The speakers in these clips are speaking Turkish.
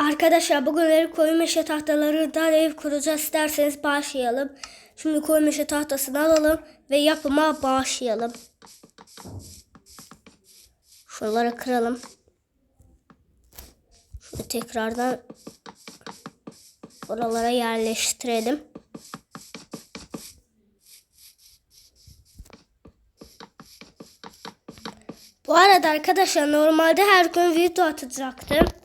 Arkadaşlar bugün koyu meşe tahtalarından ev kuracağız. İsterseniz başlayalım. Şimdi koyu meşe tahtasını alalım ve yapıma başlayalım. Şunları kıralım. Şöyle tekrardan oralara yerleştirelim. Bu arada arkadaşlar normalde her gün video atacaktım.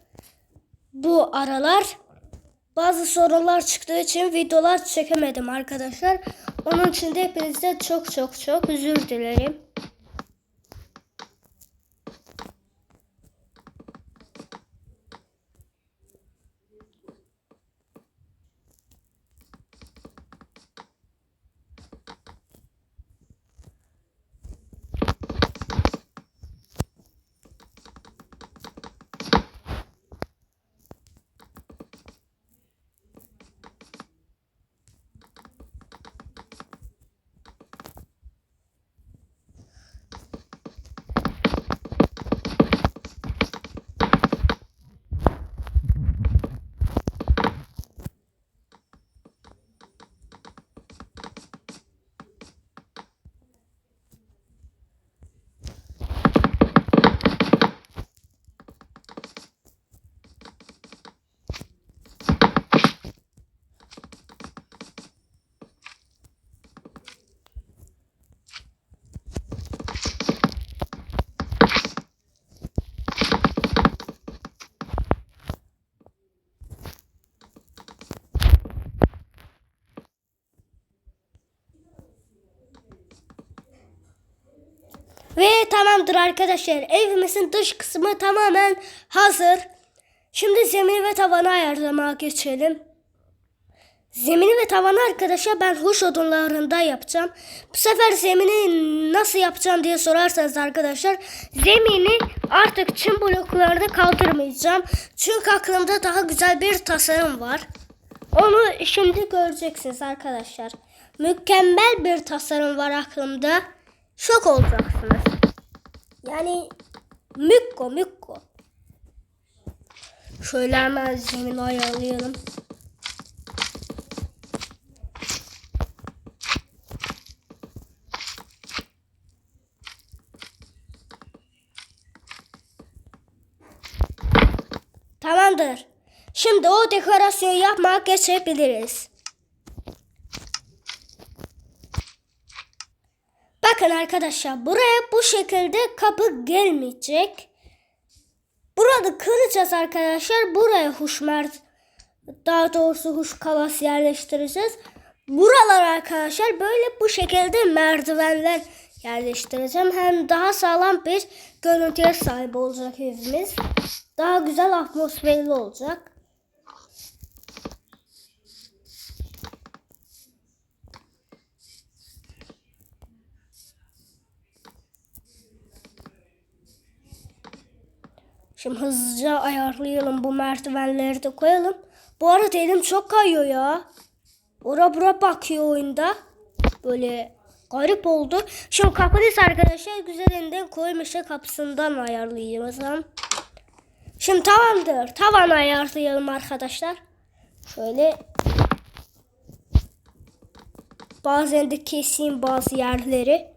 Bu aralar bazı sorunlar çıktığı için videolar çekemedim arkadaşlar. Onun için de hepinize çok çok çok özür dilerim. Ve tamamdır arkadaşlar. Evimizin dış kısmı tamamen hazır. Şimdi zemini ve tavanı ayarlamaya geçelim. Zemini ve tavanı arkadaşlar ben huş odunlarında yapacağım. Bu sefer zemini nasıl yapacağım diye sorarsanız arkadaşlar zemini artık çim bloklarını kaldırmayacağım. Çünkü aklımda daha güzel bir tasarım var. Onu şimdi göreceksiniz arkadaşlar. Mükemmel bir tasarım var aklımda. Şok olacaksınız. Yani mükko mükko. Şöyle hemen zemini ayarlayalım. Tamamdır. Şimdi o dekorasyonu yapmaya geçebiliriz. Bakın arkadaşlar buraya bu şekilde kapı gelmeyecek. Burada kıracağız arkadaşlar. Buraya huşmert daha doğrusu huş kalas yerleştireceğiz. Buralar arkadaşlar böyle bu şekilde merdivenler yerleştireceğim. Hem daha sağlam bir görüntüye sahip olacak evimiz. Daha güzel atmosferli olacak. Şimdi hızlıca ayarlayalım bu merdivenleri de koyalım. Bu arada elim çok kayıyor ya. Ora bura bakıyor oyunda. Böyle garip oldu. Şimdi kapalıyız arkadaşlar. Güzelinden koymuşa kapısından ayarlayacağım. Şimdi tamamdır. Tavan ayarlayalım arkadaşlar. Şöyle bazen de keseyim bazı yerleri.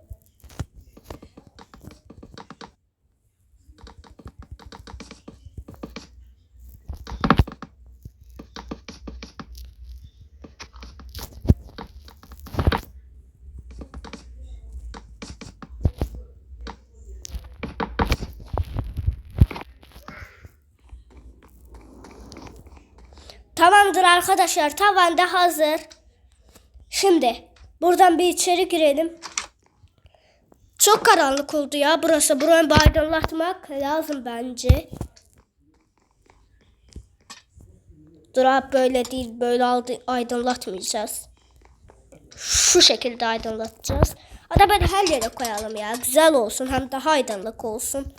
Tamamdır arkadaşlar. Tavan da hazır. Şimdi buradan bir içeri girelim. Çok karanlık oldu ya burası. Burayı aydınlatmak lazım bence. Dur abi böyle değil. Böyle aydınlatmayacağız. Şu şekilde aydınlatacağız. Hatta böyle her yere koyalım ya. Güzel olsun. Hem daha aydınlık olsun.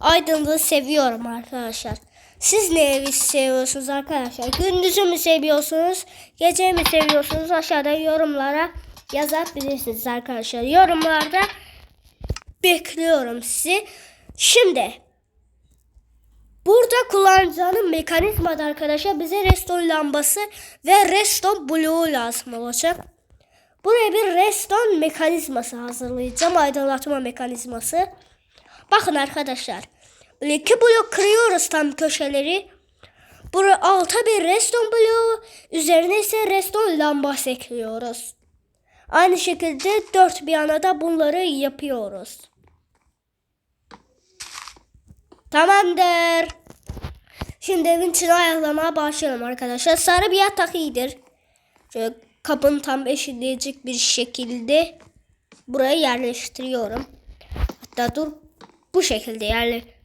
Aydınlığı seviyorum arkadaşlar. Siz ne evi seviyorsunuz arkadaşlar? Gündüzü mü seviyorsunuz? Gece mi seviyorsunuz? Aşağıda yorumlara yazabilirsiniz arkadaşlar. Yorumlarda bekliyorum sizi. Şimdi Burada kullanacağım mekanizmada arkadaşlar bize redstone lambası ve redstone bloğu lazım olacak. Buraya bir redstone mekanizması hazırlayacağım. Aydınlatma mekanizması. Bakın arkadaşlar. İki blok kırıyoruz tam köşeleri. Buraya alta bir redstone bloğu. Üzerine ise redstone lambası ekliyoruz. Aynı şekilde dört bir yana da bunları yapıyoruz. Tamamdır. Şimdi evin içini ayarlamaya başlayalım arkadaşlar. Sarı bir yatak iyidir. Şöyle kapının tam eşitleyecek bir şekilde buraya yerleştiriyorum. Hatta dur bu şekilde yerleştiriyorum.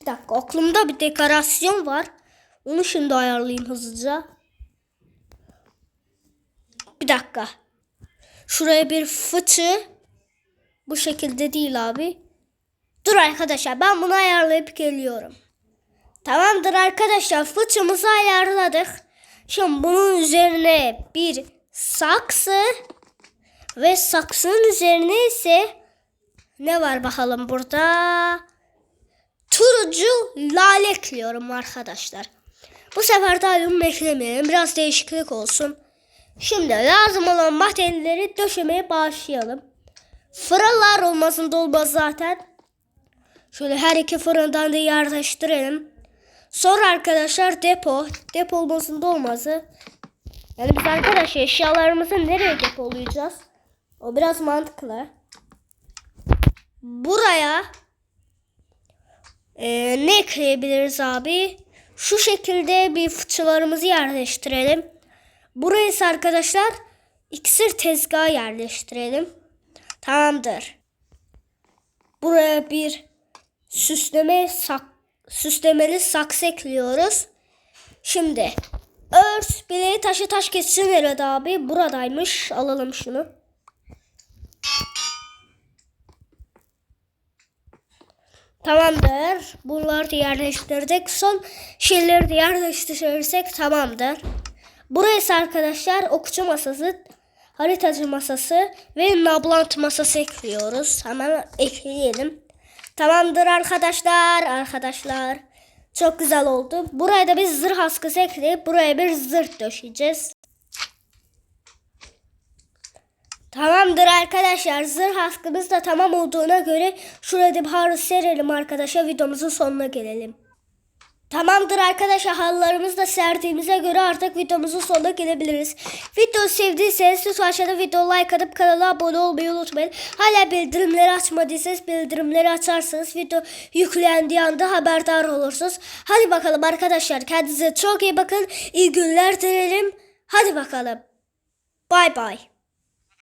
Bir dakika aklımda bir dekorasyon var. Onu şimdi ayarlayayım hızlıca. Bir dakika. Şuraya bir fıçı. Bu şekilde değil abi. Dur arkadaşlar ben bunu ayarlayıp geliyorum. Tamamdır arkadaşlar fıçımızı ayarladık. Şimdi bunun üzerine bir saksı ve saksının üzerine ise ne var bakalım burada? Turuncu lale ekliyorum arkadaşlar. Bu sefer de alüminyum eklemeyelim. Biraz değişiklik olsun. Şimdi lazım olan maddeleri döşemeye başlayalım. Fırınlar olmasın olmaz zaten. Şöyle her iki fırından da yerleştirelim. Sonra arkadaşlar depo. Depo olmasın olmazı. Yani biz arkadaşlar eşyalarımızı nereye depolayacağız? O biraz mantıklı. Buraya ee, ne ekleyebiliriz abi? Şu şekilde bir fıçılarımızı yerleştirelim. Buraya ise arkadaşlar iksir tezgahı yerleştirelim. Tamamdır. Buraya bir süsleme sak süslemeli saksı ekliyoruz. Şimdi örs bileği taşı taş kessin nerede abi? Buradaymış. Alalım şunu. Tamamdır. Bunları da yerleştirdik. Son şeyleri de yerleştirirsek tamamdır. Burası arkadaşlar okçu masası, haritacı masası ve nablant masası ekliyoruz. Hemen ekleyelim. Tamamdır arkadaşlar. Arkadaşlar. Çok güzel oldu. Buraya da bir zırh askısı ekleyip buraya bir zırh döşeyeceğiz. Tamamdır arkadaşlar. Zırh askımız da tamam olduğuna göre şuraya da bir halı serelim arkadaşlar. Videomuzun sonuna gelelim. Tamamdır arkadaşlar halılarımızı da serdiğimize göre artık videomuzun sonuna gelebiliriz. Video sevdiyseniz lütfen aşağıda video like atıp kanala abone olmayı unutmayın. Hala bildirimleri açmadıysanız bildirimleri açarsanız video yüklendiği anda haberdar olursunuz. Hadi bakalım arkadaşlar kendinize çok iyi bakın. İyi günler dilerim. Hadi bakalım. Bay bay.